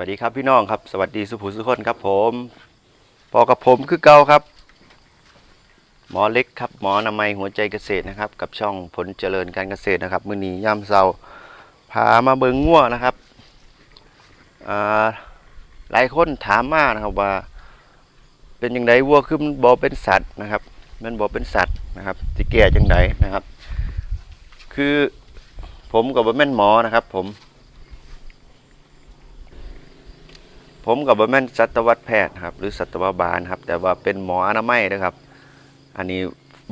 วัสดีครับพี่น้องครับ สวัสดีสุภูสุคนครับผมพอกับผมคือเก่าครับ หมอเล็กครับหมอนามัยหัวใจเกษตรนะครับ กับช่องผลเจริญการเกษตรนะครับ มือนี้ย่ำเสาพามาเบิงง่วนะครับอ่าหลายคนถามมานะครับว่า เป็นยังไงวัวคือมันบอเป็นสัตว์นะครับ มันบอเป็นสัตว์นะครับสิแก่จังไดนะครับ คือผมกับว่าแม่นหมอนะครับ ผม ผมกับบแม่นสัตวแพทย์ครับ หรือสัตวบาลครับ แต่ว่าเป็นหมออนามัยนะครับ อันนี้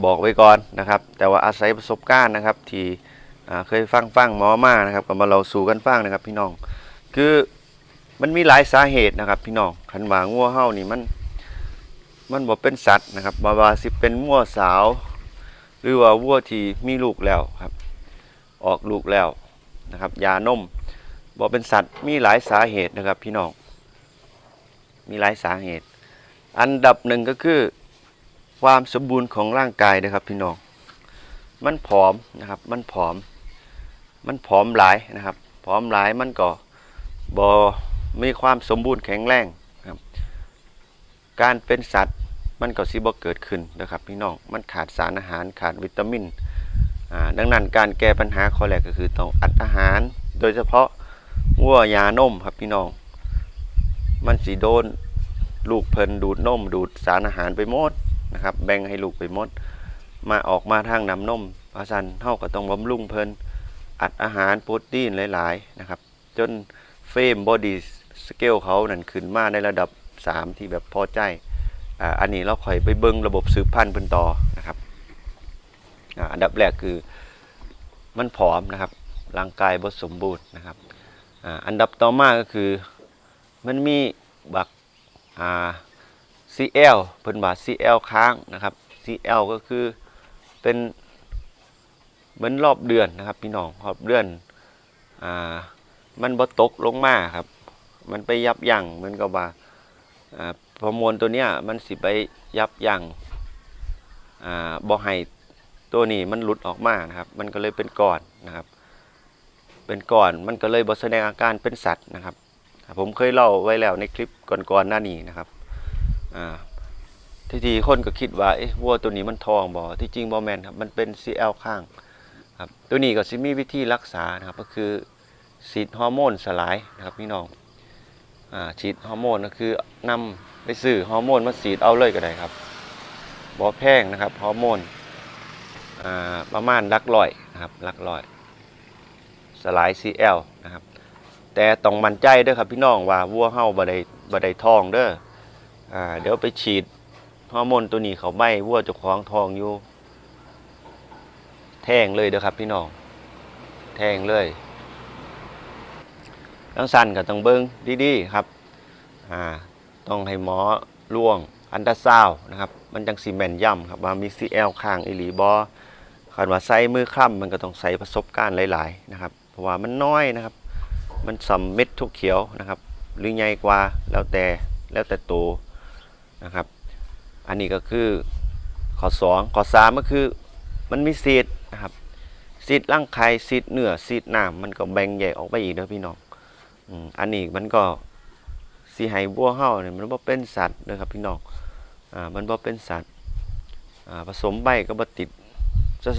บอกไว้ก่อนนะครับ แต่ว่าอาศัยประสบการณ์นะครับ ที่เคยฟังฟังหมอมานะครับก็มาเราสู่กันฟังนะครับ พี่น้อง คือมันมีหลายสาเหตุนะครับ พี่น้องคันว่างัวเฮานี่มัน มันบ่เป็นสัตว์นะครับบ่ว่าสิเป็นงัวสาว หรือว่าวัวที่มีลูกแล้วครับ ออกลูกแล้วนะครับยานมบ่เป็นสัตว์มีหลายสาเหตุนะครับ พี่น้อง มีหลายสาเหตุ อันดับหนึ่งก็คือความสมบูรณ์ของร่างกายนะครับพี่น้อง มันผอมนะครับ มันผอม มันผอมหลายนะครับ ผอมหลายมันก็บอมีความสมบูรณ์แข็งแรงครับ การเป็นสัตว์มันก็สิบ่เกิดขึ้นนะครับพี่น้อง มันขาดสารอาหารขาดวิตามินอ่าดังนั้นการแก้ปัญหาข้อแรกก็คือต้องอัดอาหาร โดยเฉพาะวัวยานมครับพี่น้อง มันสีโดน ลูกเพลินดูดนมดูดสารอาหารไปหมดนะครับ แบ่งให้ลูกไปหมด มาออกมาทางน้ำนมอาสันเท่าก็ต้องบำรุงเพลินอัดอาหารโปรตีนหลายๆนะครับ จนเฟมบอดี้สเกลเขานั่นขึ้นมาในระดับ 3 ที่แบบพอใจอ่าอันนี้เราค่อยไปเบิ้งระบบสืบพันธุ์เพิ่นต่อนะครับอ่าอันดับแรกคือมันผอมนะครับ ร่างกายบ่สมบูรณ์นะครับอ่าอันดับต่อมาก็คือ มันมีบักอ่า CL เพิ่นว่า CL ค้างนะครับ CL ก็คือเป็นเหมือนรอบเดือนนะครับ พี่น้องรอบเดือนอ่ามันบ่ตกลงมาครับ มันไปยับยั้งเหมือนกับว่าอ่าฮอร์โมนตัวเนี้ยมันสิไปยับยั้งอ่าบ่ให้ตัวนี้มันหลุดออกมานะครับ มันก็เลยเป็นก้อนนะครับ เป็นก้อนมันก็เลยบ่แสดงอาการเป็นสัตว์นะครับ ผมเคยเล่าไว้แล้วในคลิปก่อนๆหน้านี้นะครับอ่าที่ทีคนก็คิดว่าเอ๊ะวัวตัวนี้มันทองบ่ที่จริงบ่แมนครับมันเป็น CL ข้างครับตัวนี้ก็สิมีวิธีรักษานะครับก็คือฉีดฮอร์โมนสลายนะครับพี่น้องอ่าฉีดฮอร์โมนก็คือนำไปซื้อฮอร์โมนมาฉีดเอาเลยก็ได้ครับบ่แพงนะครับฮอร์โมนอ่าประมาณลักร้อยนะครับหลักร้อย สลาย CL นะครับ แต่ต้องมั่นใจเด้อครับพี่น้องว่าวัวเฮาบ่ได้บ่ได้ทองเด้ออ่าเดี๋ยวไปฉีดฮอร์โมนตัวนี้เขาใบวัวเจ้าของทองอยู่ แทงเลยเด้อครับพี่น้องแทงเลยทั้งสั้นก็ต้องเบิ้งดีๆครับอ่าต้องให้หมอล่วงอันตราซาวนะครับ มันจังสีแม่นย่ำครับว่ามี CL ข้างอีหลีบอคันว่าใส่มือคล่ำมันก็ต้องใส่ประสบการณ์หลาย ๆ นะครับ เพราะว่ามันน้อยนะครับ มันสำเม็ดทุกเขียวนะครับ หรือใหญ่กว่าแล้วแต่แล้วแต่โตวนะครับ อันนี้ก็คือข้อสองข้อสามก็คือมันมีซีดนะครับซีดร่างไข่ซีดเนื้อซีดน้ำมันก็แบ่งแยกออกไปอีกเด้อพี่น้องอันนี้มันก็สีไห้บัวเฮาเนี่ยมันบ่เป็นสัตว์นะครับพี่น้องอ่ามันบ่เป็นสัตว์อ่าผสมใบก็บ่ติด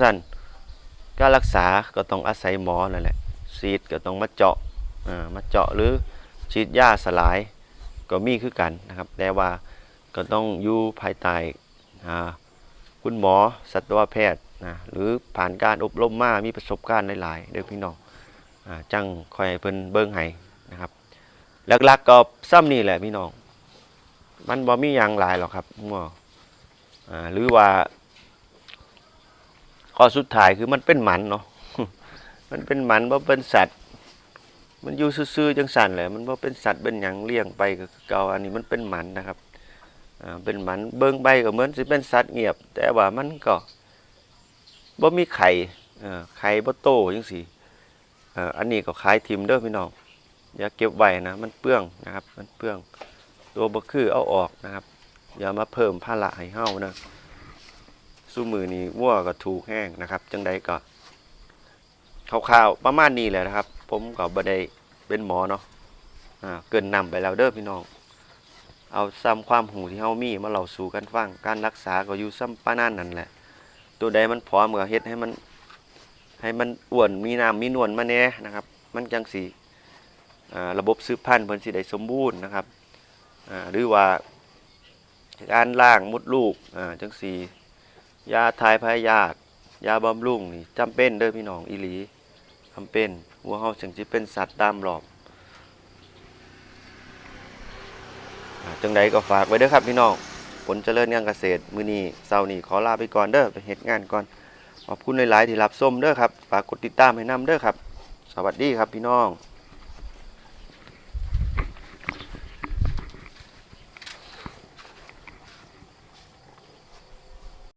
สั่นการรักษาก็ต้องอาศัยหมอนั่นแหละซีดก็ต้องมาเจาะ มาเจาะหรือฉีดยาสลายก็มีคือกันนะครับ แต่ว่าก็ต้องอยู่ภายใต้คุณหมอสัตวแพทย์นะหรือผ่านการอบรมมามีประสบการณ์หลายๆเด้อพี่น้องอ่าจังคอยเพิ่นเบิ่งให้นะครับหลักๆก็ซ้ำนี่แหละพี่น้อง มันบ่มีหยังหลายหรอกครับหมออ่าหรือว่าข้อสุดท้ายคือมันเป็นหมันเนาะมันเป็นหมันบ่เป็นสัตว์ มันอยู่ซื่อๆจังสันแหละมันบ่าเป็นสัตว์เป็นหยังเลี้ยงไปก็เก่าอันนี้มันเป็นหมันนะครับอ่าเป็นหมันเบิ่งใบก็เหมือนสิเป็นสัตว์เงียบ แต่ว่ามันก็บ่มีไข่อ่อไข่บ่โตจังซี่อ่ออันนี้ก็ขายทิมเด้อพี่น้องอย่าเก็บไว้นะมันเปลืองนะครับ มันเปลืองตัวบ่คือเอาออกนะครับ อย่ามาเพิ่มภาระให้เฮานะสู้มือนี้วัวก็ถูกแห้งนะครับ จังใดก็คร่าวๆประมาณนี้แหละนะครับ ผมก็บ่ได้ เป็นหมอเนาะอ่าเกินนำไปแล้วเด้อพี่น้อง เอาซ้ำความหูที่เฮามีมาเล่าสู่กันฟังการรักษาก็อยู่ซ้ำป้านนั้นนั่นแหละ ตัวใดมันพร้อมก็เฮ็ดให้มัน ให้มันอ้วนมีน้ำมีนวลมาแน่นะครับ มันจังสิอ่าระบบสืบพันธุ์เพิ่นสิได้สมบูรณ์นะครับอ่าหรือว่าการล่างมุดลูกอ่าจังสียาทายพยาธิยาบำรุงนี่จำเป็นเด้อพี่น้องอีหลีจำเป็น วัวเฮาจึงที่เป็นสัตว์ตามรอบอ่าจังใดก็ฝากไว้เด้อครับพี่น้องผลเจริญงานเกษตร มือนี้เช้านี้ขอลาไปก่อนเด้อไปเฮ็ดงานก่อนขอบคุณหลายๆที่รับชมเด้อครับฝากกดติดตามให้นำเด้อครับ สวัสดีครับพี่น้อง